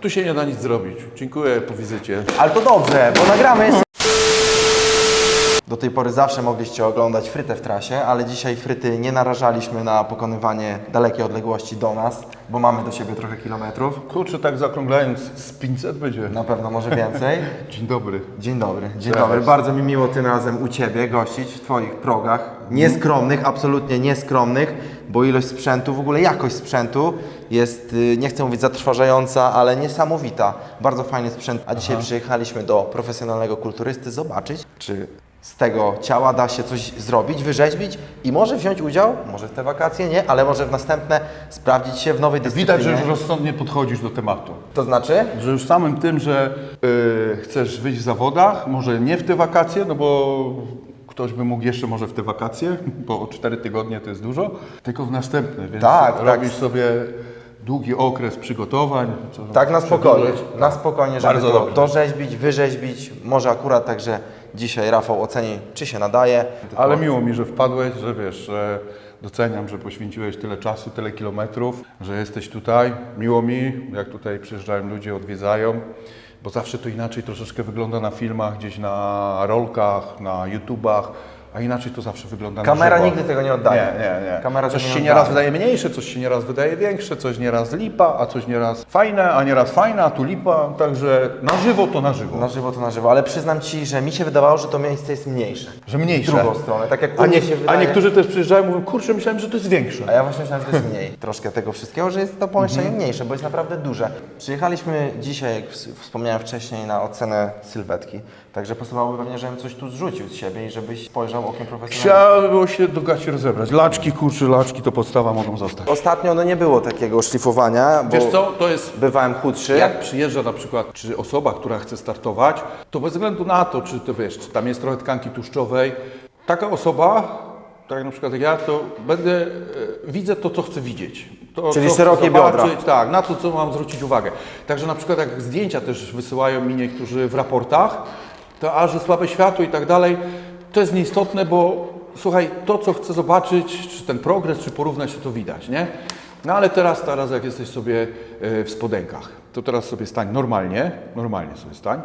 Tu się nie da nic zrobić. Dziękuję po wizycie. Ale to dobrze, bo nagramy. Do tej pory zawsze mogliście oglądać frytę w trasie, ale dzisiaj fryty nie narażaliśmy na pokonywanie dalekiej odległości do nas, bo mamy do siebie trochę kilometrów. Kurczę, tak zaokrąglając, z 500 będzie. Na pewno może więcej. Dzień dobry. Dzień dobry, dzień Cześć. dobry. Bardzo mi miło tym razem u Ciebie gościć w Twoich progach. Nieskromnych, absolutnie nieskromnych, bo ilość sprzętu, w ogóle jakość sprzętu jest, y, nie chcę mówić zatrważająca, ale niesamowita. Bardzo fajny sprzęt. A dzisiaj przyjechaliśmy do profesjonalnego kulturysty zobaczyć, czy z tego ciała da się coś zrobić, wyrzeźbić i może wziąć udział, może w te wakacje nie, ale może w następne sprawdzić się w nowej dyscyplinie. Widać, że już rozsądnie podchodzisz do tematu. To znaczy? Że już samym tym, że y, chcesz wyjść w zawodach, może nie w te wakacje, no bo ktoś by mógł jeszcze może w te wakacje, bo 4 tygodnie to jest dużo, tylko w następne, więc Tak, tak. robisz sobie długi okres przygotowań. Tak, na spokojnie. Na spokojnie, żeby Bardzo to dobrze. dorzeźbić, wyrzeźbić. Może akurat także dzisiaj Rafał oceni, czy się nadaje. Ale miło mi, że wpadłeś, że wiesz, że doceniam, że poświęciłeś tyle czasu, tyle kilometrów, że jesteś tutaj. Miło mi, jak tutaj przyjeżdżają ludzie, odwiedzają, bo zawsze to inaczej troszeczkę wygląda na filmach, gdzieś na rolkach, na YouTubach, a inaczej to zawsze wygląda Kamera na żywo. nigdy tego nie oddaje. Nie, nie, nie. Kamera coś się nie nieraz wydaje mniejsze, coś się nieraz wydaje większe, coś nieraz lipa, a coś nieraz fajne, a nieraz fajne, a tu lipa, także na żywo to na żywo. Na żywo to na żywo, ale przyznam Ci, że mi się wydawało, że to miejsce jest mniejsze. Że mniejsze. W drugą stronę, tak jak u A, mnie nie, się a wydaje. niektórzy też przyjeżdżają i mówią, kurczę, myślałem, że to jest większe. A ja właśnie myślałem, że to jest mniej. Troszkę tego wszystkiego, że jest to pomieszczenie Mhm. mniejsze, bo jest naprawdę duże. Przyjechaliśmy dzisiaj, jak ws- wspomniałem wcześniej, na ocenę sylwetki. Także pasowałoby pewnie, żebym coś tu zrzucił z siebie i żebyś spojrzał okiem profesjonalnym. Trzeba było się do gaci rozebrać. Laczki, kurczę, laczki to podstawa mogą zostać. Ostatnio no nie było takiego szlifowania, bo Wiesz co, to jest bywałem chudszy. Jak przyjeżdża na przykład, czy osoba, która chce startować, to bez względu na to, czy to wiesz, czy tam jest trochę tkanki tłuszczowej, taka osoba, tak na przykład jak ja, to będę, e, widzę to, co chcę widzieć. To, Czyli co chcę szerokie biodra. zobaczyć, Tak, na to, co mam zwrócić uwagę. Także na przykład jak zdjęcia też wysyłają mi niektórzy w raportach, to a, że słabe światło i tak dalej, to jest nieistotne, bo słuchaj, to, co chcę zobaczyć, czy ten progres, czy porównać, to to widać, nie? No ale teraz, teraz jak jesteś sobie e, w spodenkach, to teraz sobie stań normalnie, normalnie sobie stań.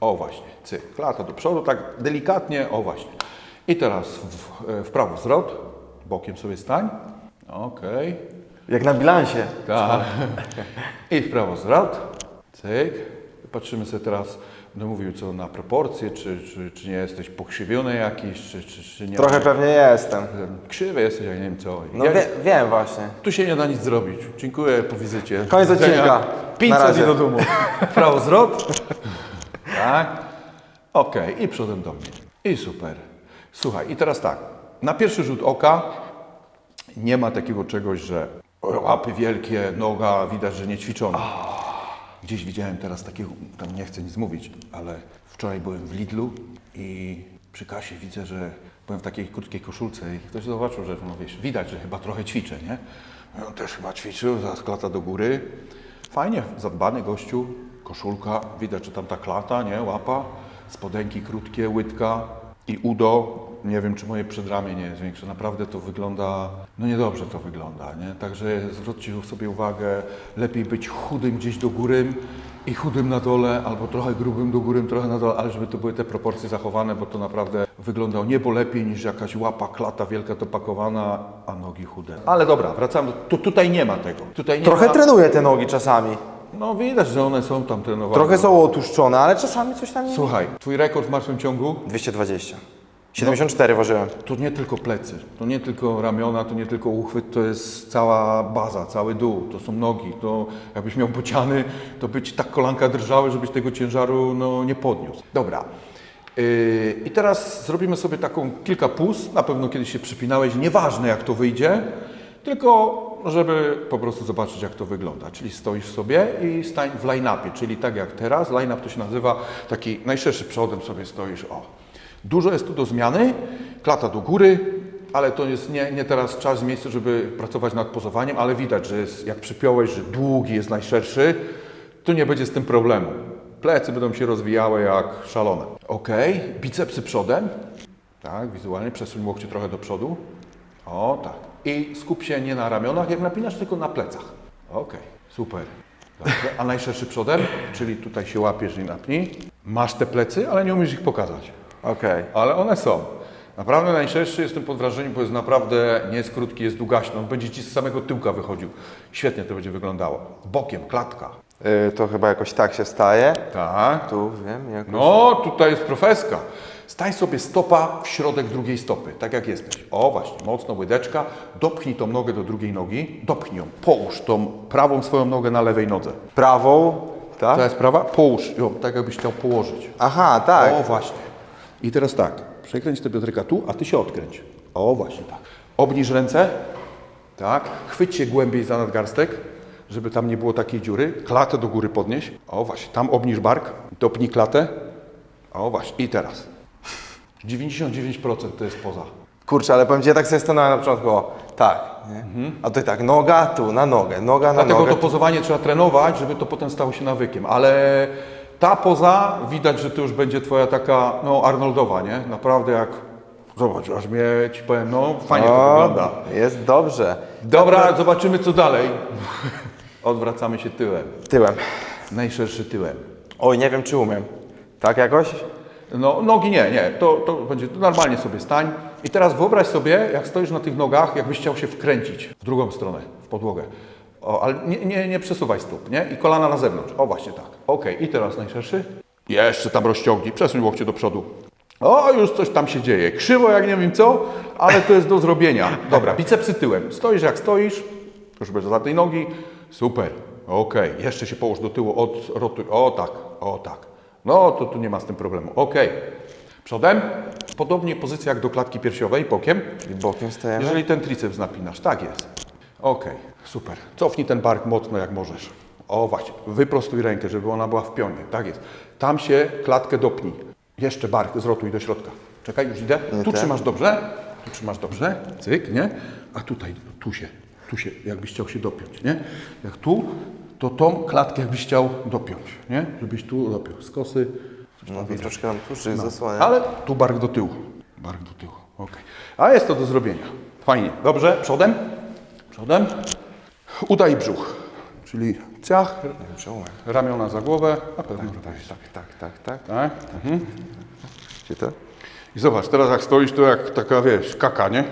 O właśnie, cyk, klata do przodu, tak delikatnie, o właśnie. I teraz w, e, w prawo zwrot, bokiem sobie stań. Okej. Jak na bilansie. Tak. I w prawo zwrot. Cyk. Patrzymy sobie teraz, będę mówił co na proporcje, czy, czy, czy nie jesteś pokrzywiony jakiś, czy, czy, czy nie. Trochę pewnie jestem. Krzywy jesteś, ja nie wiem co. No ja, wie, wiem właśnie. Tu się nie da nic zrobić. Dziękuję po wizycie. Koniec Do widzenia. odcinka. Na 500 razie. i do domu. Prawo zwrot. Tak. Okej, i przodem do mnie. I super. Słuchaj, i teraz tak. Na pierwszy rzut oka nie ma takiego czegoś, że łapy wielkie, noga, widać, że nie ćwiczona. Gdzieś widziałem teraz takiego, tam nie chcę nic mówić, ale wczoraj byłem w Lidlu i przy kasie widzę, że byłem w takiej krótkiej koszulce i ktoś zobaczył, że no wiesz, widać, że chyba trochę ćwiczę, nie? No, On też chyba ćwiczył, zaraz klata do góry. Fajnie, zadbany gościu, koszulka, widać, że tam ta klata, nie, łapa, spodenki krótkie, łydka i udo. Nie wiem, czy moje przedramię nie jest większe. Naprawdę to wygląda, no niedobrze to wygląda, nie? Także zwróćcie sobie uwagę, lepiej być chudym gdzieś do góry i chudym na dole, albo trochę grubym do góry, trochę na dole, ale żeby to były te proporcje zachowane, bo to naprawdę wygląda o niebo lepiej niż jakaś łapa, klata wielka dopakowana, a nogi chude. Ale dobra, wracamy. Tu, tutaj nie ma tego. Tutaj nie Trochę ma... trenuję te nogi czasami. No widać, że one są tam trenowane. Trochę są otłuszczone, ale czasami coś tam nie... Słuchaj, twój rekord w martwym ciągu 220. 74 ważyłem. to nie tylko plecy, to nie tylko ramiona, to nie tylko uchwyt, to jest cała baza, cały dół, to są nogi, to jakbyś miał bociany, to by ci tak kolanka drżały, żebyś tego ciężaru no, nie podniósł. Dobra. Yy, I teraz zrobimy sobie taką kilka pus, na pewno kiedyś się przypinałeś, nieważne jak to wyjdzie, tylko żeby po prostu zobaczyć jak to wygląda. Czyli stoisz sobie i stań w line-upie, czyli tak jak teraz, line-up to się nazywa taki najszerszy przodem sobie stoisz, o. Dużo jest tu do zmiany, klata do góry, ale to jest nie, nie teraz czas miejsce, żeby pracować nad pozowaniem, ale widać, że jest, jak przypiąłeś, że długi jest najszerszy, tu nie będzie z tym problemu. Plecy będą się rozwijały jak szalone. Ok, bicepsy przodem. Tak, wizualnie przesuń łokcie trochę do przodu. O, tak. I skup się nie na ramionach, jak napinasz, tylko na plecach. Ok, super. Dobrze. A najszerszy przodem, czyli tutaj się łapiesz i napnij. Masz te plecy, ale nie umiesz ich pokazać. Okej. Ale one są. Naprawdę najszerszy jestem pod wrażeniem, bo jest naprawdę, nie jest krótki, jest długaśny. On będzie ci z samego tyłka wychodził. Świetnie to będzie wyglądało. Bokiem, klatka. Y, to chyba jakoś tak się staje. Tak. Tu wiem, jakoś. No, tutaj jest profeska. Stań sobie stopa w środek drugiej stopy, tak jak jesteś. O, właśnie, mocno łydeczka. Dopchnij tą nogę do drugiej nogi. Dopchnij ją. Połóż tą prawą swoją nogę na lewej nodze. Prawą, tak? Ta jest prawa? Połóż ją, tak jakbyś chciał położyć. Aha, tak. O, właśnie. I teraz tak, przekręć te biodryka tu, a ty się odkręć. O, właśnie tak. Obniż ręce, tak. Chwyć się głębiej za nadgarstek, żeby tam nie było takiej dziury. Klatę do góry podnieś. O, właśnie. Tam obniż bark, dopnij klatę. O, właśnie. I teraz. 99% to jest poza. Kurczę, ale powiem Ci, ja tak sobie stanąłem na początku, o, tak, nie? A tutaj tak, noga tu, na nogę, noga na Dlatego nogę. to pozowanie trzeba trenować, żeby to potem stało się nawykiem. Ale ta poza, widać, że to już będzie twoja taka, no, Arnoldowa, nie? Naprawdę jak, zobacz, aż mnie, ci powiem, no, fajnie to O, wygląda. Jest dobrze. Dobra, zobaczymy co dalej. Odwracamy się tyłem. Tyłem. Najszerszy tyłem. Oj, nie wiem, czy umiem. Tak jakoś? No, nogi nie, nie, to, to będzie, normalnie sobie stań. I teraz wyobraź sobie, jak stoisz na tych nogach, jakbyś chciał się wkręcić w drugą stronę, w podłogę. O, ale nie, nie, nie przesuwaj stóp, nie? I kolana na zewnątrz. O, właśnie tak. Okej, i teraz najszerszy. Jeszcze tam rozciągnij, przesuń łokcie do przodu. O, już coś tam się dzieje. Krzywo jak nie wiem co, ale to jest do zrobienia. Dobra, bicepsy tyłem. Stoisz jak stoisz, już bez żadnej nogi. Super. Okej, jeszcze się połóż do tyłu, odrotuj. O tak, o tak. No, to tu nie ma z tym problemu. Okej. Przodem. Podobnie pozycja jak do klatki piersiowej, bokiem. Czyli bokiem stajemy. Jeżeli ten triceps napinasz, tak jest. Okej, super. Cofnij ten bark mocno jak możesz. O właśnie, wyprostuj rękę, żeby ona była w pionie. Tak jest. Tam się klatkę dopnij. Jeszcze bark zrotuj do środka. Czekaj, już idę. Tu trzymasz dobrze. Tu trzymasz dobrze. Cyk, nie? A tutaj, tu się, tu się, jakbyś chciał się dopiąć, nie? Jak tu, to tą klatkę jakbyś chciał dopiąć, nie? Żebyś tu dopiął. Skosy. No i troszkę nam tłuszczyk No. zasłania. Ale tu bark do tyłu. Bark do tyłu. ok. A jest to do zrobienia. Fajnie. Dobrze. Przodem. Przodem. Uda i brzuch. Czyli ciach, ramiona za głowę. Na pewno Tak, tak, tak, tak, tak. tak. Mhm. Gdzie to? I zobacz, teraz jak stoisz, to jak taka, wiesz, kaka, nie?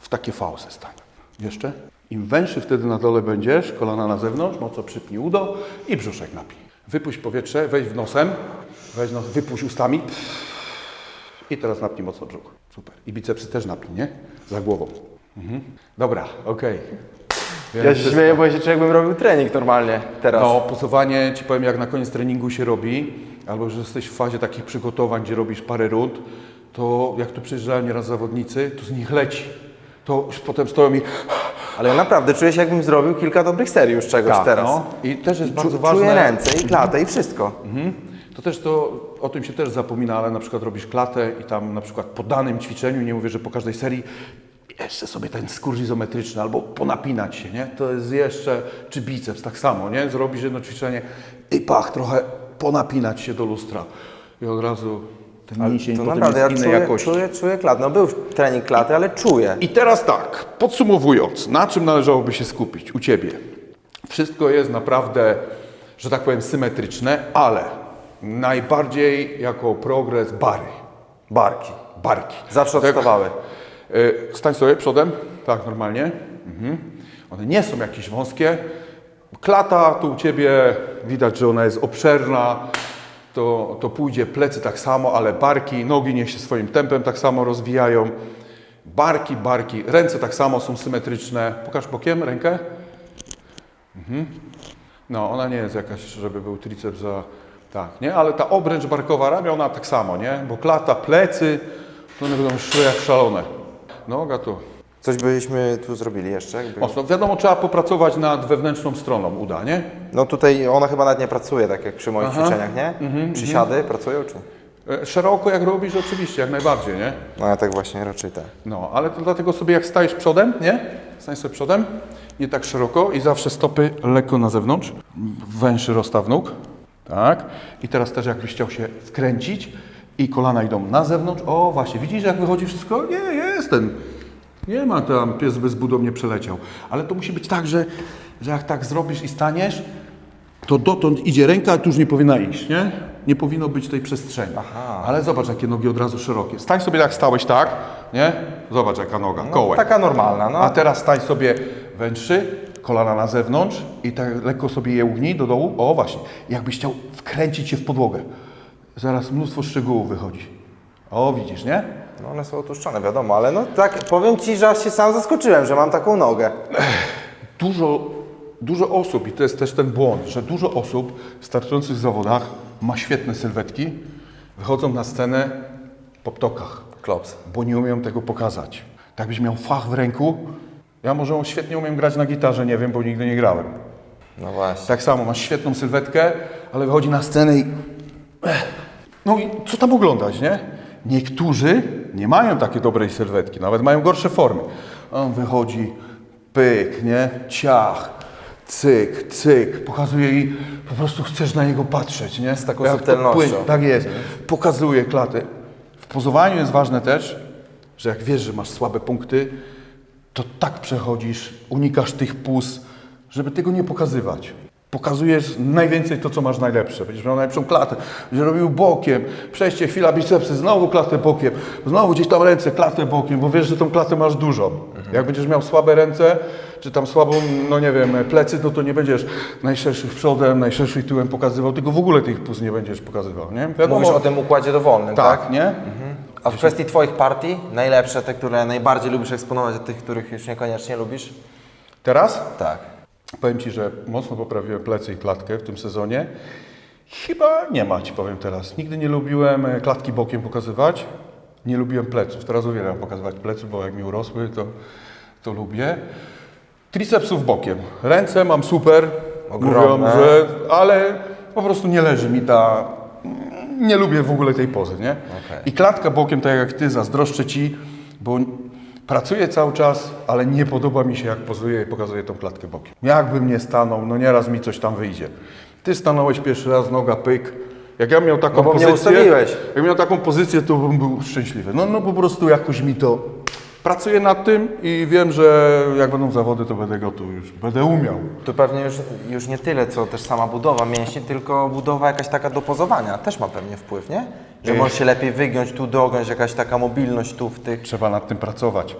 W takie fałsy stań. Jeszcze. Im węższy wtedy na dole będziesz, kolana na zewnątrz, mocno przypnij udo i brzuszek napij. Wypuść powietrze, weź w nosem, weź nos, wypuść ustami i teraz napnij mocno brzuch. Super. I bicepsy też napnij, nie? Za głową. Mhm. Dobra, okej. Ja się śmieję, bo ja się czuję, jakbym robił trening normalnie teraz. No, pozowanie, ci powiem, jak na koniec treningu się robi, albo że jesteś w fazie takich przygotowań, gdzie robisz parę rund, to jak tu przyjeżdżają nieraz zawodnicy, to z nich leci. To już potem stoją i... Ale ja naprawdę czuję się, jakbym zrobił kilka dobrych serii już czegoś Tak, teraz. no. I też jest Czu- bardzo ważne... Czuję ręce i klatę i wszystko. Mhm. To też to, o tym się też zapomina, ale na przykład robisz klatę i tam na przykład po danym ćwiczeniu, nie mówię, że po każdej serii, jeszcze sobie ten skór izometryczny albo ponapinać się, nie? To jest jeszcze, czy biceps tak samo, nie? Zrobisz jedno ćwiczenie i pach, trochę ponapinać się do lustra i od razu ten mięsień potem naprawdę, ja jest innej czuję, jakości. czuję, czuję klatę. No był trening klaty, ale czuję. I teraz tak, podsumowując, na czym należałoby się skupić u Ciebie? Wszystko jest naprawdę, że tak powiem, symetryczne, ale najbardziej jako progres bary, Barki. barki. Zawsze Tak, odstawały. Y, Stań sobie przodem, tak normalnie. Mhm. One nie są jakieś wąskie. Klata tu u Ciebie widać, że ona jest obszerna. To, to pójdzie plecy tak samo, ale barki, nogi niech się swoim tempem tak samo rozwijają. Barki, barki, ręce tak samo są symetryczne. Pokaż bokiem rękę. Mhm. No, ona nie jest jakaś, żeby był triceps za... Tak, nie? Ale ta obręcz barkowa ramiona tak samo, nie? Bo klata, plecy, one będą szły jak szalone. Noga to... Coś byśmy tu zrobili jeszcze? Jakby... Mocno. Wiadomo, trzeba popracować nad wewnętrzną stroną uda, nie? No tutaj ona chyba nawet nie pracuje, tak jak przy moich Aha. ćwiczeniach, nie? Przysiady pracują czy? E, Szeroko jak robisz, oczywiście, jak najbardziej, nie? No ja tak właśnie raczej tak. No, ale to dlatego sobie jak stajesz przodem, nie? Stań sobie przodem, nie tak szeroko i zawsze stopy lekko na zewnątrz, węższy rozstaw nóg, tak? I teraz też jakbyś chciał się wkręcić i kolana idą na zewnątrz, o właśnie, widzisz jak wychodzi wszystko? Nie, jestem. Nie ma tam, pies bez budą nie przeleciał. Ale to musi być tak, że, że jak tak zrobisz i staniesz, to dotąd idzie ręka, a tu już nie powinna iść, nie? Nie powinno być tej przestrzeni. Aha. Ale zobacz, jakie nogi od razu szerokie. Stań sobie jak stałeś, tak? Nie? Zobacz, jaka noga, kołek. Taka normalna, no. A teraz stań sobie węższy, kolana na zewnątrz i tak lekko sobie je ugnij do dołu. O, właśnie. Jakbyś chciał wkręcić się w podłogę. Zaraz mnóstwo szczegółów wychodzi. O, widzisz, nie? No one są otłuszczone, wiadomo, ale no tak, powiem Ci, że aż się sam zaskoczyłem, że mam taką nogę. Dużo, dużo osób, i to jest też ten błąd, że dużo osób startujących w zawodach ma świetne sylwetki, wychodzą na scenę po ptokach, Klops. bo nie umieją tego pokazać. Tak byś miał fach w ręku, ja może świetnie umiem grać na gitarze, nie wiem, bo nigdy nie grałem. No właśnie. Tak samo, masz świetną sylwetkę, ale wychodzi na scenę i... Ech. No i co tam oglądać, nie? Niektórzy nie mają takiej dobrej sylwetki, nawet mają gorsze formy. On wychodzi, pyk, nie? Ciach, cyk, cyk, pokazuje i po prostu chcesz na niego patrzeć, nie? Z taką subtelnością. Tak jest. Pokazuje klatę. W pozowaniu jest ważne też, że jak wiesz, że masz słabe punkty, to tak przechodzisz, unikasz tych pus, żeby tego nie pokazywać. Pokazujesz najwięcej to, co masz najlepsze. Będziesz miał najlepszą klatę, będziesz robił bokiem, przejście, chwila bicepsy, znowu klatę bokiem, znowu gdzieś tam ręce, klatę bokiem, bo wiesz, że tą klatę masz dużą. Jak będziesz miał słabe ręce, czy tam słabą, no nie wiem, plecy, no to nie będziesz najszerszych przodem, najszerszych tyłem pokazywał, tylko w ogóle tych pus nie będziesz pokazywał, nie? Wiadomo, Mówisz o tym układzie dowolnym, tak? tak, nie? A w kwestii Twoich partii, najlepsze, te, które najbardziej lubisz eksponować, a tych, których już niekoniecznie lubisz? Teraz? Tak. Powiem Ci, że mocno poprawiłem plecy i klatkę w tym sezonie. Chyba nie ma, Ci powiem teraz. Nigdy nie lubiłem e, klatki bokiem pokazywać. Nie lubiłem pleców. Teraz uwielbiam pokazywać plecy, bo jak mi urosły, to, to lubię. Tricepsów bokiem. Ręce mam super. Ogromne. Mówią, że, ale po prostu nie leży mi ta... Nie lubię w ogóle tej pozy, nie? Okej. I klatka bokiem, tak jak Ty, zazdroszczę Ci, bo pracuję cały czas, ale nie podoba mi się, jak pozuję i pokazuję tą klatkę bokiem. Jakbym nie stanął, no nieraz mi coś tam wyjdzie. Ty stanąłeś pierwszy raz, noga pyk. Jak ja miał taką No pozycję, jak miał taką pozycję, to bym był szczęśliwy. No, no po prostu jakoś mi to... Pracuję nad tym i wiem, że jak będą zawody, to będę gotów już. Będę umiał. Tu pewnie już, już nie tyle, co też sama budowa mięśni, tylko budowa jakaś taka do pozowania też ma pewnie wpływ, nie? Że Ech. możesz się lepiej wygiąć, tu dogiąć, jakaś taka mobilność tu w tych... Trzeba nad tym pracować.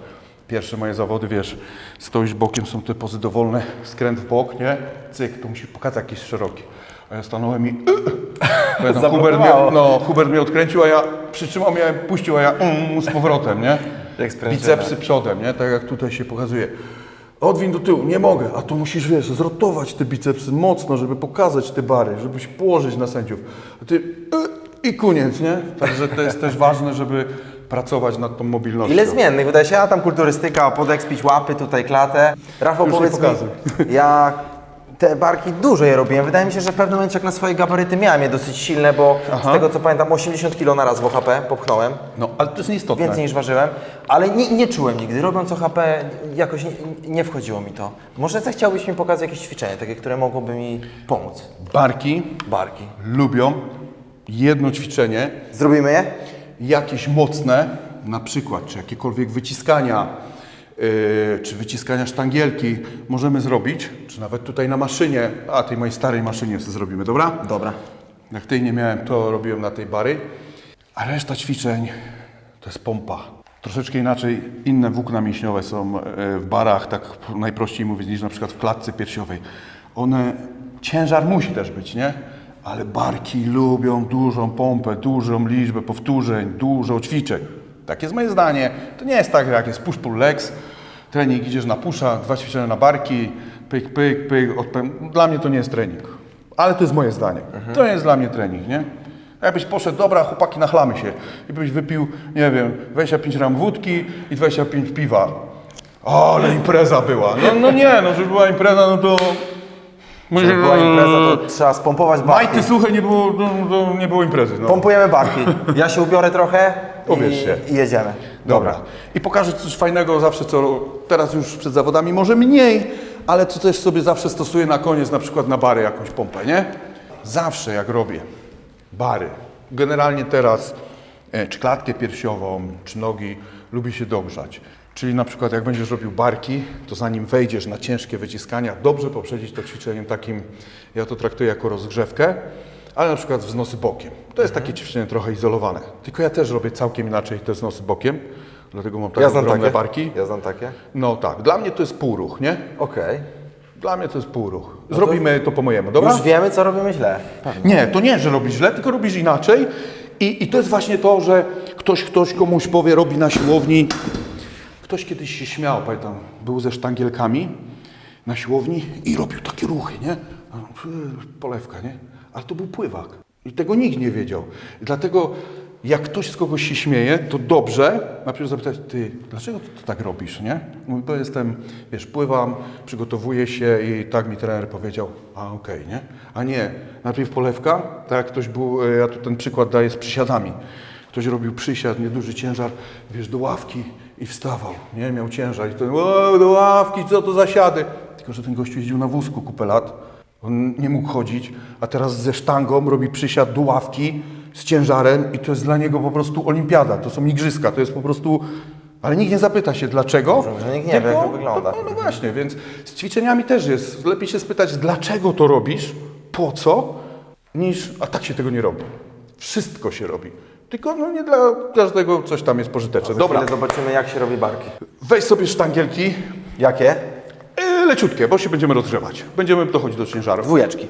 Pierwsze moje zawody, wiesz, stoisz bokiem, są te pozy dowolne, skręt w bok, nie? Cyk, to musi pokazać jakiś szeroki. A ja stanąłem i... Hubert, mnie, no, Hubert mnie odkręcił, a ja przytrzymał mnie, puścił, a ja mm, z powrotem, nie? Jak. Bicepsy przodem, nie? Tak jak tutaj się pokazuje. Odwin do tyłu, nie mogę, a tu musisz, wiesz, zrotować te bicepsy mocno, żeby pokazać te bary, żeby się położyć na sędziów. A ty y, i koniec, nie? Także to jest też ważne, żeby pracować nad tą mobilnością. Ile zmiennych? Wydaje się, a tam kulturystyka, podekspić łapy, tutaj klatę. Rafał, Już powiedz mi, pokazuj. Te barki dużo je robiłem. Wydaje mi się, że w pewnym momencie jak na swoje gabaryty miałem je dosyć silne, bo Aha. z tego co pamiętam 80 kg na raz w OHP popchnąłem. No, ale to jest nieistotne. Więcej niż ważyłem, ale nie, nie czułem nigdy. Robiąc OHP jakoś nie, nie wchodziło mi to. Może zechciałbyś mi pokazać jakieś ćwiczenie, takie, które mogłoby mi pomóc? Barki Barki. lubią jedno ćwiczenie, Zrobimy je? jakieś mocne, na przykład, czy jakiekolwiek wyciskania, czy wyciskania sztangielki możemy zrobić, czy nawet tutaj na maszynie, a tej mojej starej maszynie sobie zrobimy, dobra? Dobra. Jak tej nie miałem, to robiłem na tej bary. A reszta ćwiczeń to jest pompa. Troszeczkę inaczej inne włókna mięśniowe są e, w barach, tak najprościej mówiąc, niż na przykład w klatce piersiowej. One, ciężar musi też być, nie? Ale barki lubią dużą pompę, dużą liczbę powtórzeń, dużo ćwiczeń. Tak jest moje zdanie. To nie jest tak, że jak jest push-pull legs, trening idziesz na pusza, dwa ćwiczenia na barki, pyk, pyk, pyk. odpę- Dla mnie to nie jest trening. Ale to jest moje zdanie. To jest dla mnie trening, nie? Jakbyś poszedł, dobra, chłopaki, nachlamy się i byś wypił, nie wiem, 25 ram wódki i 25 piwa. O, ale impreza była. No, no nie, no, żeby była impreza, no to... Żeby była impreza, to trzeba spompować barki. Majty suche nie było, no, to nie było imprezy. No. Pompujemy barki. Ja się ubiorę trochę Ubierz i, się. i jedziemy. Dobra. I pokażę coś fajnego zawsze, co teraz już przed zawodami może mniej, ale co też sobie zawsze stosuję na koniec, na przykład na bary jakąś pompę, nie? Zawsze jak robię bary, generalnie teraz e, czy klatkę piersiową, czy nogi, lubię się dogrzać. Czyli na przykład jak będziesz robił barki, to zanim wejdziesz na ciężkie wyciskania, dobrze poprzedzić to ćwiczeniem takim, ja to traktuję jako rozgrzewkę, ale na przykład wznosy bokiem. To jest takie ćwiczenie trochę izolowane. Tylko ja też robię całkiem inaczej te wznosy bokiem, dlatego mam takie Ja znam ogromne takie. barki. Ja znam takie. No tak, dla mnie to jest półruch, nie? Okej. Dla mnie to jest półruch. Zrobimy to po mojemu, dobra? Już wiemy, co robimy źle. Nie, to nie, że robisz źle, tylko robisz inaczej. I, I to jest właśnie to, że ktoś, ktoś komuś powie, robi na siłowni. Ktoś kiedyś się śmiał, pamiętam, był ze sztangielkami na siłowni i robił takie ruchy, nie? Polewka, nie? Ale to był pływak. I tego nikt nie wiedział. Dlatego jak ktoś z kogoś się śmieje, to dobrze najpierw zapytać, ty, dlaczego ty to tak robisz, nie? Mówi, bo jestem, wiesz, pływam, przygotowuję się i tak mi trener powiedział, a okej, nie? A nie, najpierw polewka, tak jak ktoś był, e, ja tu ten przykład daję z przysiadami. Ktoś robił przysiad, nieduży ciężar, wiesz, do ławki i wstawał, nie? Miał ciężar i ten, o, do ławki, co to za siady? Tylko, że ten gościu jeździł na wózku kupę lat, on nie mógł chodzić, a teraz ze sztangą robi przysiad do ławki z ciężarem i to jest dla niego po prostu olimpiada, to są igrzyska, to jest po prostu... Ale nikt nie zapyta się dlaczego. że nikt nie wie, jak to wygląda. No, no właśnie, więc z ćwiczeniami też jest. Lepiej się spytać, dlaczego to robisz, po co, niż a tak się tego nie robi. Wszystko się robi. Tylko no, nie dla każdego coś tam jest pożyteczne. Dobra, chwilę zobaczymy, jak się robi barki. weź sobie sztangielki, Jakie? yy, leciutkie, bo się będziemy rozgrzewać. Będziemy dochodzić do ciężaru. Dwójeczki.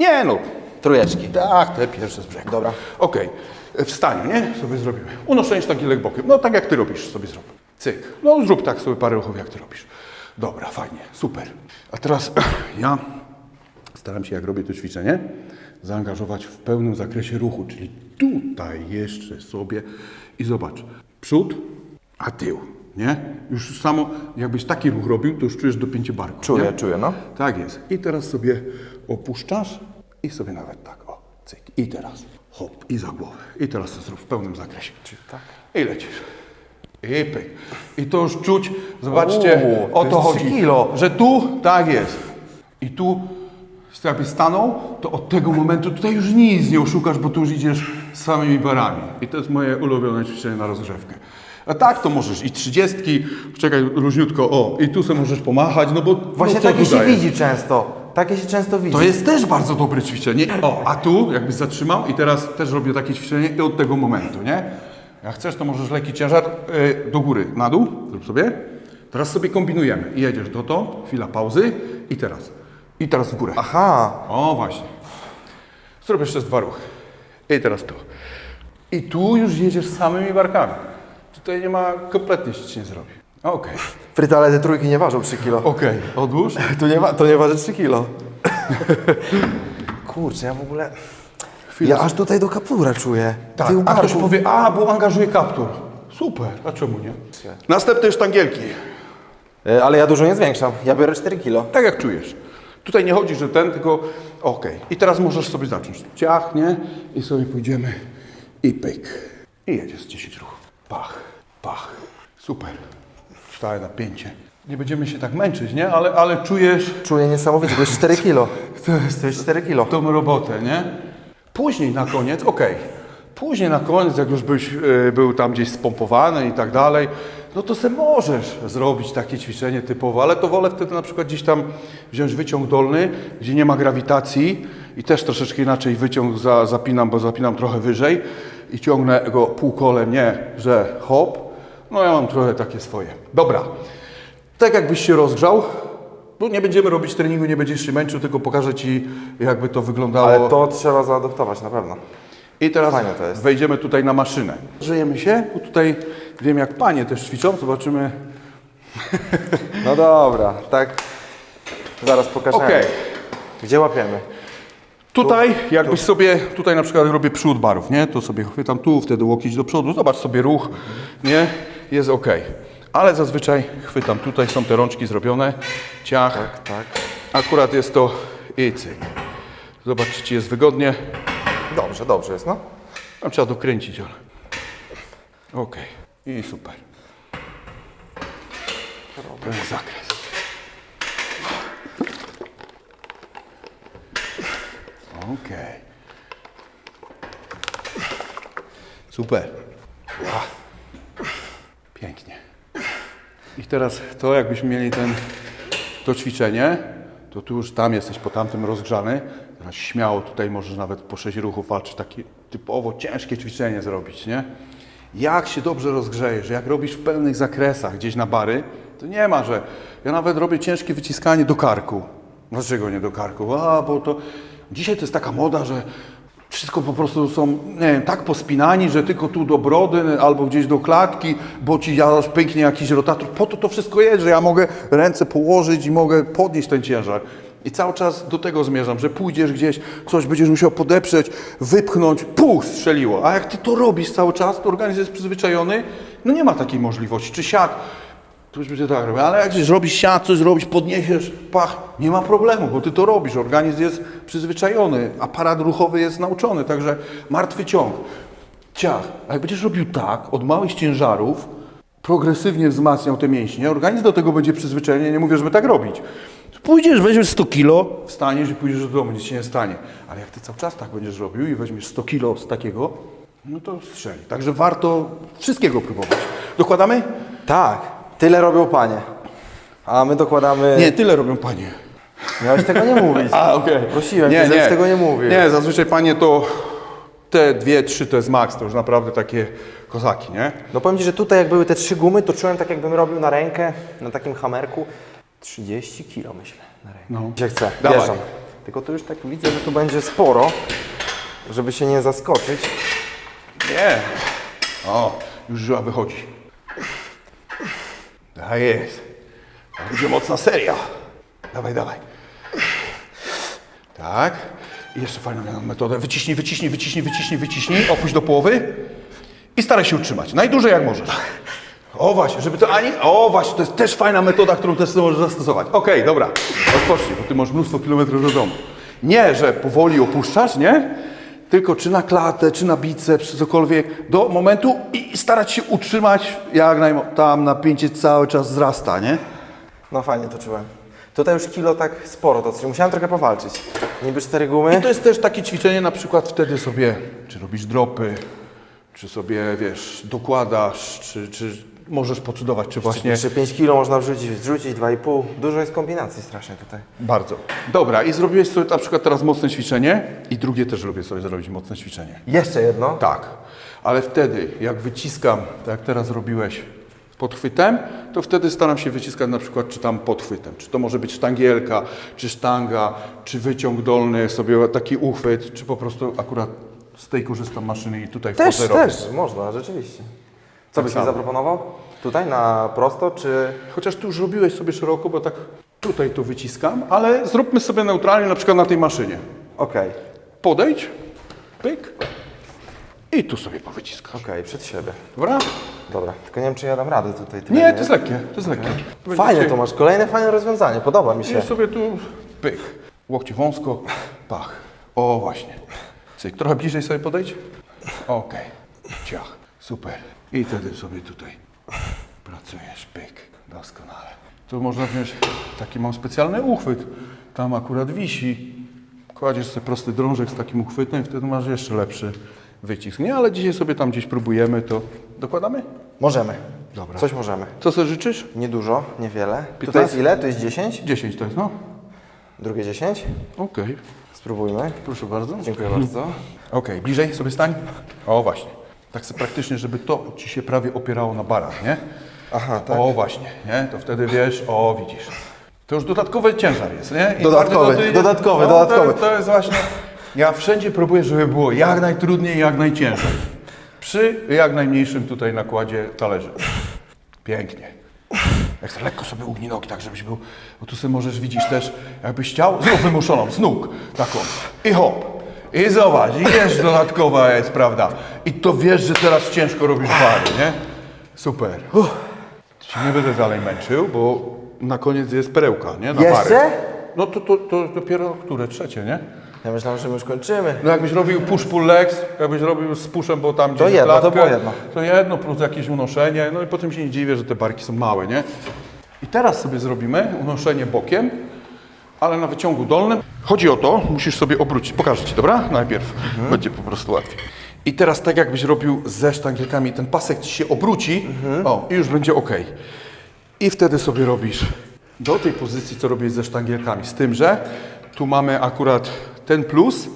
Nie no, Trójeczki. tak, te pierwsze z brzegu. Dobra. Okej, w stanie, nie? Sobie zrobimy. Unoszenie sztangielek bokiem. No tak jak ty robisz, sobie zrób. Cyk. No zrób tak sobie parę ruchów, jak ty robisz. Dobra, fajnie, super. A teraz ja staram się, jak robię to ćwiczenie, zaangażować w pełnym zakresie ruchu, czyli tutaj jeszcze sobie i zobacz, przód, a tył, nie? Już samo, jakbyś taki ruch robił, to już czujesz dopięcie barku. Czuję, nie? czuję, no. Tak jest. I teraz sobie opuszczasz i sobie nawet tak, o, cyk. I teraz hop, i za głowę. I teraz to zrób w pełnym zakresie. tak. I lecisz. I pyk. I to już czuć, zobaczcie, Uuu, o to to chodzi. kilo. Że tu, tak jest. I tu, jakby stanął, to od tego momentu tutaj już nic nie oszukasz, bo tu już idziesz z samymi barami. I to jest moje ulubione ćwiczenie na rozgrzewkę. A tak to możesz i trzydziestki, czekaj, luźniutko, o, i tu sobie możesz pomachać, no bo Właśnie no co takie się dajesz? widzi często. Takie się często widzi. To jest też bardzo dobre ćwiczenie. O, a tu jakbyś zatrzymał i teraz też robię takie ćwiczenie i od tego momentu, nie? Jak chcesz, to możesz lekki ciężar y, do góry, na dół, zrób sobie. Teraz sobie kombinujemy. I jedziesz dotąd, chwila pauzy i teraz. I teraz w górę. Aha. O, właśnie. Zrób jeszcze dwa ruchy. I teraz tu. I tu już jedziesz samymi barkami. Tutaj nie ma, kompletnie się ci nie zrobi. Okej, Fryta, ale te trójki nie ważą 3 kilo. okej, odłóż. Tu nie wa- to nie waży 3 kilo. Kurczę, ja w ogóle... Ja aż tutaj do kaptura czuję. Tak, Tył a ktoś powie, a, bo angażuje kaptur. Super, a czemu nie? Następne sztangielki. E, Ale ja dużo nie zwiększam. Ja biorę 4 kilo. Tak jak czujesz. Tutaj nie chodzi, że ten, tylko okej. I teraz możesz sobie zacząć. Ciach, nie? I sobie pójdziemy i pyk. I jedziesz z 10 ruchów. Pach, pach. Super. Stałe napięcie. Nie będziemy się tak męczyć, nie? Ale, ale czujesz Czuję niesamowicie, to jest 4 kilo. to jest, To jest 4 kilo. tą robotę, nie? Później na koniec, okej, później na koniec, jak już byś e, był tam gdzieś spompowany i tak dalej, no to se możesz zrobić takie ćwiczenie typowo, ale to wolę wtedy na przykład gdzieś tam wziąć wyciąg dolny, gdzie nie ma grawitacji i też troszeczkę inaczej wyciąg za, zapinam, bo zapinam trochę wyżej i ciągnę go półkolem, nie, że hop, no ja mam trochę takie swoje. Dobra, tak jakbyś się rozgrzał, bo nie będziemy robić treningu, nie będziesz się męczył, tylko pokażę Ci, jakby to wyglądało. Ale to trzeba zaadoptować na pewno. I teraz fajne to jest. wejdziemy tutaj na maszynę. Żyjemy się, bo tutaj wiem jak panie też ćwiczą, zobaczymy. No dobra, tak. Zaraz pokażemy. Okej, Gdzie łapiemy? tutaj jakbyś sobie, tutaj na przykład robię przód barów, nie? To sobie chwytam tu, wtedy łokieć do przodu, zobacz sobie ruch, nie? Jest ok. Ale zazwyczaj chwytam, tutaj są te rączki zrobione, ciach, Tak, tak. akurat jest to i cyk. Zobacz, czy Ci jest wygodnie. Dobrze, dobrze jest, no. Tam trzeba dokręcić, ale. Okej. I super. Jest zakres. Okej. Super. Pięknie. I teraz to jakbyśmy mieli ten, to ćwiczenie, to tu już tam jesteś po tamtym rozgrzany. Śmiało tutaj możesz nawet po 6 ruchów walczyć, takie typowo ciężkie ćwiczenie zrobić, nie? Jak się dobrze rozgrzejesz, jak robisz w pełnych zakresach gdzieś na bary, to nie ma, że ja nawet robię ciężkie wyciskanie do karku. Dlaczego nie do karku? A, bo to dzisiaj to jest taka moda, że wszystko po prostu są, nie wiem, tak pospinani, że tylko tu do brody albo gdzieś do klatki, bo ci jadoś pęknie jakiś rotator. Po to to wszystko jest, że ja mogę ręce położyć i mogę podnieść ten ciężar. I cały czas do tego zmierzam, że pójdziesz gdzieś, coś będziesz musiał podeprzeć, wypchnąć, puch, strzeliło. A jak ty to robisz cały czas, to organizm jest przyzwyczajony, no nie ma takiej możliwości. Czy siad, to już będzie tak robił, ale jak coś robisz siad, coś zrobisz, podniesiesz, pach, nie ma problemu, bo ty to robisz, organizm jest przyzwyczajony, aparat ruchowy jest nauczony, także martwy ciąg, ciach. A jak będziesz robił tak, od małych ciężarów, progresywnie wzmacniał te mięśnie, organizm do tego będzie przyzwyczajony, nie mówię, żeby tak robić. Pójdziesz, weźmiesz 100 kilo, wstaniesz i pójdziesz do domu, nic się nie stanie. Ale jak ty cały czas tak będziesz robił i weźmiesz 100 kilo z takiego, no to strzeli. Także warto wszystkiego próbować. Dokładamy? Tak, tyle robią panie. A my dokładamy... Nie, tyle robią panie. Miałeś tego nie mówić. A, okej. Prosiłem cię, żebyś tego nie mówił. Nie, zazwyczaj panie to te dwie, trzy to jest maks, to już naprawdę takie kozaki, nie? No powiem Ci, że tutaj jak były te trzy gumy, to czułem tak jakbym robił na rękę, na takim hamerku, 30 kilo myślę na rękę. No. Się chce, Dawaj. wjeżdżam. Tylko tu już tak widzę, że tu będzie sporo, żeby się nie zaskoczyć. Nie. O, już żyła wychodzi. Tak jest. To będzie mocna seria. Dawaj, dawaj. Tak. I jeszcze fajną miałem metodę. Wyciśnij, wyciśnij, wyciśnij, wyciśnij, wyciśnij. Opuść do połowy. I staraj się utrzymać. Najdłużej jak możesz. O właśnie, żeby to ani... O właśnie, to jest też fajna metoda, którą też możesz zastosować. Okej, dobra. Odpocznij, bo ty masz mnóstwo kilometrów do domu. Nie, że powoli opuszczasz, nie? Tylko czy na klatę, czy na biceps, czy cokolwiek, do momentu i starać się utrzymać, jak naj... tam napięcie cały czas wzrasta, nie? No fajnie to czułem. Tutaj już kilo tak sporo to, czyli musiałem trochę powalczyć. Niby cztery gumy. I to jest też takie ćwiczenie, na przykład wtedy sobie, czy robisz dropy, czy sobie, wiesz, dokładasz, czy, czy możesz pocudować, czy właśnie... Jeszcze 5 kilo można wrzucić, zrzucić 2,5. Dużo jest kombinacji strasznie tutaj. Bardzo. Dobra, i zrobiłeś sobie na przykład teraz mocne ćwiczenie i drugie też lubię sobie zrobić mocne ćwiczenie. Jeszcze jedno. Tak, ale wtedy, jak wyciskam, tak jak teraz robiłeś podchwytem, to wtedy staram się wyciskać na przykład, czy tam podchwytem. Czy to może być sztangielka, czy sztanga, czy wyciąg dolny, sobie taki uchwyt, czy po prostu akurat z tej korzystam maszyny i tutaj Też, wchodzę robię. też, można, rzeczywiście. Co Tak byś mi zaproponował? Tutaj na prosto, czy... Chociaż tu już robiłeś sobie szeroko, bo tak tutaj to wyciskam, ale zróbmy sobie neutralnie na przykład na tej maszynie. Okej, Podejdź, pyk i tu sobie powyciskasz. okej, przed siebie. Dobra? Dobra, tylko nie wiem, czy ja dam radę tutaj. tyle, Nie, to jest lekkie, to jest lekkie. Fajne to masz, kolejne fajne rozwiązanie, podoba mi się. I sobie tu pyk. Łokcie wąsko, pach. O, właśnie. Cyk, trochę bliżej sobie podejdź. Okej. Ciach. Super. I wtedy sobie tutaj pracujesz. Pyk. Doskonale. Tu można wziąć taki mam specjalny uchwyt. Tam akurat wisi. Kładziesz sobie prosty drążek z takim uchwytem i wtedy masz jeszcze lepszy wycisk. Nie, ale dzisiaj sobie tam gdzieś próbujemy, to dokładamy? Możemy. Dobra. Coś możemy. Co sobie życzysz? Niedużo, niewiele. 15? jest ile? Tu jest 10? 10 to jest, no. Drugie 10? Okej. Spróbujmy. Proszę bardzo. Dziękuję bardzo. Okej, bliżej sobie stań. O właśnie. Tak sobie praktycznie, żeby to ci się prawie opierało na barach, nie? Aha, tak. O właśnie, nie? To wtedy wiesz, o widzisz. To już dodatkowy ciężar jest, nie? I Dodatkowy, bardziej dodatkowy, no, dodatkowy. To, to jest właśnie... Ja wszędzie próbuję, żeby było jak najtrudniej, jak najciężej. Przy jak najmniejszym tutaj nakładzie talerzy. Pięknie. Jak sobie lekko sobie ugnij nogi, tak żebyś był, bo tu sobie możesz, widzisz też, jakbyś chciał, znów wymuszoną, z nóg, taką. I hop. I zobacz, jeszcze dodatkowa jest, prawda. I to wiesz, że teraz ciężko robisz bary, nie? Super. Ci nie będę dalej męczył, bo na koniec jest perełka, nie? Na Jeszcze? bary. No to, to, to dopiero które? Trzecie, nie? Ja myślałem, że my już kończymy. No jakbyś robił push-pull legs, jakbyś robił z pushem, bo tam To gdzieś jedno, to klatkę, było jedno. To jedno plus jakieś unoszenie, no i potem się nie dziwię, że te barki są małe, nie? I teraz sobie zrobimy unoszenie bokiem, ale na wyciągu dolnym. Chodzi o to, musisz sobie obrócić. Pokażę Ci, dobra? Najpierw. Mhm. Będzie po prostu łatwiej. I teraz tak jakbyś robił ze sztangielkami, ten pasek Ci się obróci, Mhm. o, i już będzie ok. I wtedy sobie robisz do tej pozycji, co robisz ze sztangielkami. Z tym, że tu mamy akurat ten plus,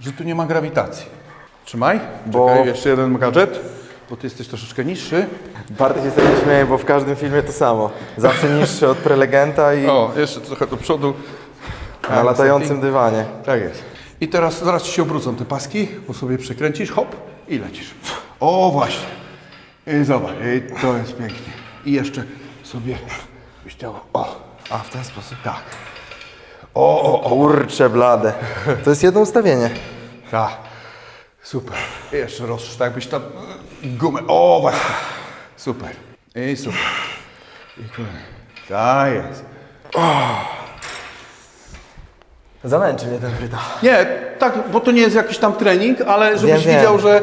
że tu nie ma grawitacji. Trzymaj, Bo- Czekaj, jeszcze jeden gadżet, bo ty jesteś troszeczkę niższy. Bartek się sobie śmieje, bo w każdym filmie to samo. Zawsze niższy od prelegenta i O, jeszcze trochę do przodu. na latającym dywanie. Tak jest. I teraz zaraz ci się obrócą te paski, bo sobie przekręcisz, hop i lecisz. O, właśnie. I zobacz, i to jest pięknie. I jeszcze sobie byś chciał, o, A, w ten sposób? tak. O, o, o, Kurcze blade. To jest jedno ustawienie. tak. Super. I jeszcze rozszerz, tak byś tam gumę, o, właśnie. Super. I super. I kolejny. Tak jest. Zamęczy mnie ten fryta. Nie, tak, bo to nie jest jakiś tam trening, ale żebyś Wiem, wiem. widział, że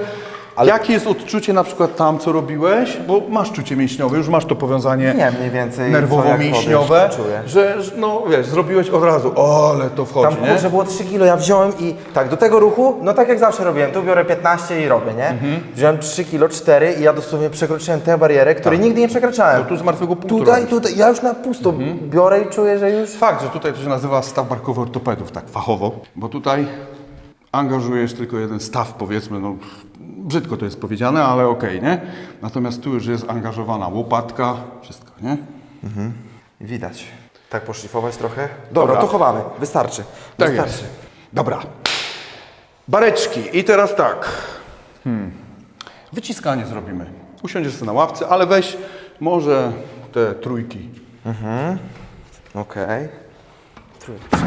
Ale- jakie jest odczucie na przykład tam, co robiłeś, bo masz czucie mięśniowe, już masz to powiązanie Nie, mniej więcej, co nerwowo-mięśniowe, jak czuję. że, no wiesz, zrobiłeś od razu, o, ale to wchodzi, Tam nie? kurczę było 3 kilo, ja wziąłem i tak, do tego ruchu, no tak jak zawsze robiłem, tu biorę 15 i robię, nie? Mhm. Wziąłem 3 kilo, 4 i ja dosłownie przekroczyłem tę barierę, której nigdy nie przekraczałem. Tak. No tu z martwego punktu Tutaj, robisz. tutaj, ja już na pusto biorę i czuję, że już... Fakt, że tutaj to się nazywa staw barkowy ortopedów, tak fachowo, bo tutaj angażujesz tylko jeden staw, powiedzmy, no brzydko to jest powiedziane, ale okej, nie? Natomiast tu już jest angażowana łopatka, wszystko, nie? Widać. Tak poszlifować trochę? Dobra, Dobra. to chowamy, wystarczy. Tak wystarczy. jest. Dobra. Bareczki. I teraz tak. Hmm. Wyciskanie zrobimy. Usiądziesz sobie na ławce, ale weź może te trójki. Okej. Trójeczki.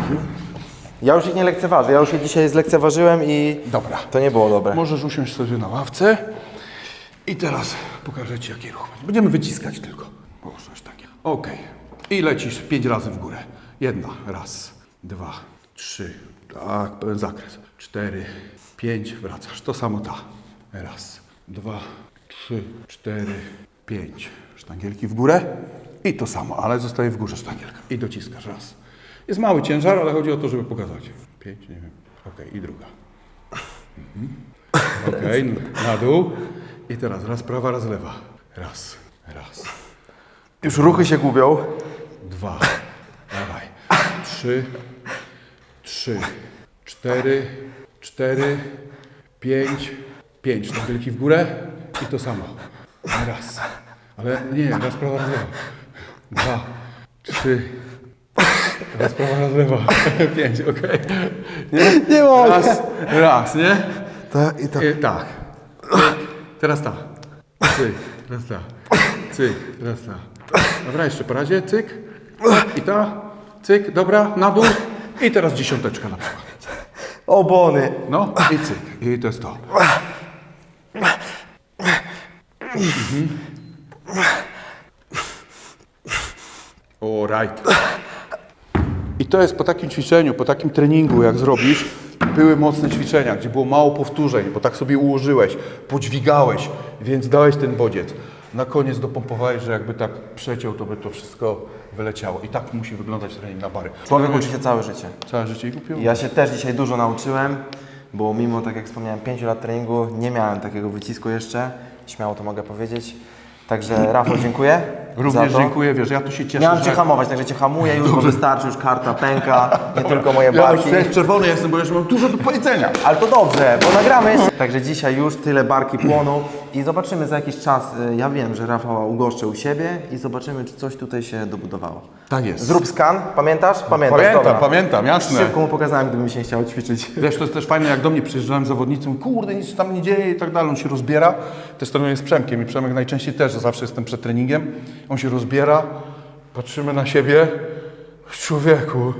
Ja już ich nie lekceważę, ja już je dzisiaj zlekceważyłem i Dobra. to nie było dobre. Możesz usiąść sobie na ławce. I teraz pokażę Ci, jaki ruch będzie. Będziemy wyciskać tylko. O, coś takiego. Okej. I lecisz pięć razy w górę. Jedna. Raz, dwa, trzy. Tak, pełen zakres. Cztery, pięć. Wracasz. To samo ta. Raz, dwa, trzy, cztery, pięć. Sztangielki w górę. I to samo, ale zostaje w górze sztangielka. I dociskasz. Raz. Jest mały ciężar, ale chodzi o to, żeby pokazać. Pięć, nie wiem. Okej, i druga. Okej, na dół. I teraz raz prawa, raz lewa. Raz, raz, Już ruchy się gubią. dwa, dawaj. Trzy, trzy, cztery, cztery, pięć, pięć. Sztangielki w górę i to samo. Raz. Ale nie, raz prawa, raz lewa. Dwa, trzy, raz prawa, raz lewa. Pięć, okej. Nie? Nie mogę. Raz, raz, nie? To, i to. E, tak. Teraz ta. Cyk. Teraz ta. Cyk. Teraz ta. Dobra, jeszcze po razie. Cyk. I ta. Cyk. Dobra, na dół. I teraz dziesiąteczka na przykład. Obony. No i cyk. I to jest to. O, right. I to jest po takim ćwiczeniu, po takim treningu, jak zrobisz, były mocne ćwiczenia, gdzie było mało powtórzeń, bo tak sobie ułożyłeś, podźwigałeś, więc dałeś ten bodziec. Na koniec dopompowałeś, że jakby tak przeciął, to by to wszystko wyleciało. I tak musi wyglądać trening na bary. Człowiek uczy się całe życie. Całe życie kupił? Ja się też dzisiaj dużo nauczyłem, bo mimo, tak jak wspomniałem, 5 lat treningu nie miałem takiego wycisku jeszcze. Śmiało to mogę powiedzieć. Także Rafał, dziękuję. Również za to. dziękuję, wiesz, ja tu się cieszę, Miałem że... Cię hamować, także Cię hamuję już, bo wystarczy, już karta pęka, nie tylko moje Ja barki. już czerwony jestem, bo jeszcze mam dużo do powiedzenia. Ale to dobrze, bo nagramy. Także dzisiaj już tyle barki płonu i zobaczymy za jakiś czas. y, Ja wiem, że Rafała ugoszczę u siebie i zobaczymy, czy coś tutaj się dobudowało. Tak jest. Zrób skan, pamiętasz? Pamiętasz, Pamiętam, dobra. pamiętam, jasne. Szybko mu pokazałem, gdyby mi się nie chciało ćwiczyć. Wiesz, to jest też fajne, jak do mnie przyjeżdżałem zawodnicy, mówią, kurde, nic tam nie dzieje i tak dalej. On się rozbiera. Też trenuję z Przemkiem i Przemek najczęściej też, zawsze jestem przed treningiem. On się rozbiera, patrzymy na siebie. Człowieku,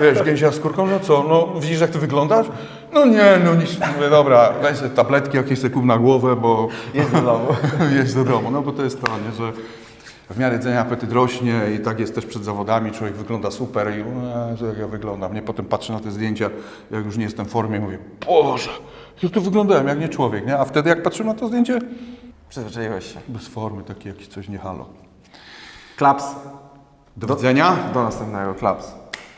wiesz, gęsia skórką, no co, no widzisz jak ty wyglądasz? No nie, no nic, mówię, dobra, daj sobie tabletki jakieś sobie kup na głowę, bo Jedź do domu. jeźdź do domu, no bo to jest to, nie, że w miarę jedzenia apetyt rośnie i tak jest też przed zawodami, człowiek wygląda super i Jezu, jak ja wyglądam, nie? Potem patrzę na te zdjęcia, jak już nie jestem w formie, mówię, Boże, jak tu wyglądałem, jak nie człowiek, nie? A wtedy jak patrzę na to zdjęcie, Przyzwyczaiłeś się. bez formy, takie jakieś coś nie halo. Klaps. Do widzenia. Do następnego, klaps.